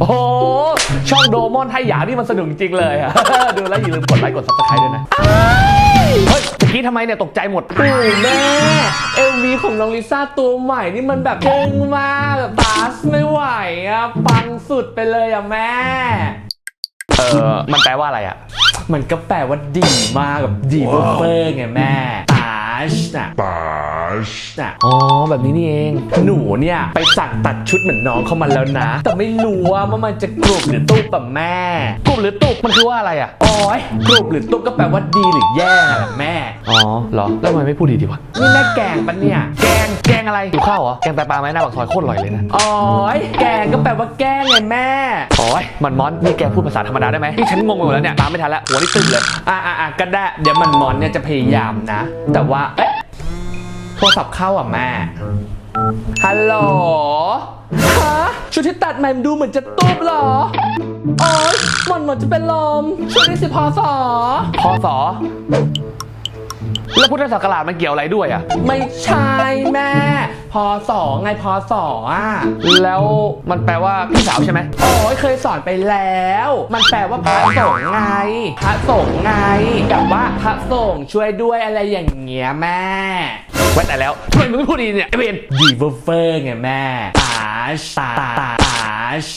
โอ้โหช่องโดมอนไทยหยานี่มันสนุกจริงเลยอะดูแล้วอย่าลืมกดไลค์กดซับสไครต์ด้วยนะเฮ้ยเมื่อกี้ทำไมเนี่ยตกใจหมดโอ้แม่ MV ของน้องลิซ่าตัวใหม่นี่มันแบบเก่งมากแบบบาสไม่ไหวอะปังสุดไปเลยอะแม่เออมันแปลว่าอะไรอะมันก็แปลว่าดีมากแบบดีเวอร์เฟอร์ไงแม่ บาสน่ะ Paz. น่ะอ๋อแบบนี้นี่เอง หนูเนี่ยไปสั่งตัดชุดเหมือนน้องเข้ามาแล้วนะ แต่ไม่รู้ว่ามันจะกรุบหรือตุ๊บแบบแม่กลุ่มหรือตุกมันคือว่าอะไรอะโอ้ยกรุบหรือตุ๊บก็แปลว่าดีหรือแย่แหละแม่ อ๋อเหรอ แล้วทำไมไม่พูดดีๆวะนี่แม่แกงปะเนี่ย แกง แกงอะไร หิวข้าวเหรอ แกงไตปลาไหมหน้าปากซอยโคตรอร่อยเลยนะโอ้ยแกงก็แปลว่าแกล้งไงแม่ โอ้ยมันมอนนี่แกพูดภาษาธรรมดาได้ไหมนี่ฉันงงไปหมดแล้วเนี่ย ตามไม่ทันแล้วหัวนี่ตึ้งเลย อะอะอะก็ได้ เดี๋ยวมันมอนเนี่ยจะพยายามนะ แต่ว่า เอ๊ะ โทรศัพท์เข้าอะแม่ ฮัลโหล ฮะ ชุดที่ตัดใหม่มันดูเหมือนจะตูบเหรอ โอ๊ยหมอนหมอนจะเป็นลมช่วยด้วยสิพอสอพอสอ แล้วพุทธศักราชมันเกี่ยวอะไรด้วยอะไม่ใช่แม่ พอสอไงพอสออะ แล้วมันแปลว่าพี่สาวใช่ไหมโอ้ยเคยสอนไปแล้ว มันแปลว่าพระสงฆ์ไง พระสงฆ์ไงกับว่าพระสงฆ์ช่วยด้วยอะไรอย่างเงี้ยแม่ไว้แต่แล้วทำไมมึงไม่พูดดีเนี่ยไอเวนดีเวอร์เฟอร์ไงแม่ตาชตาตาตาช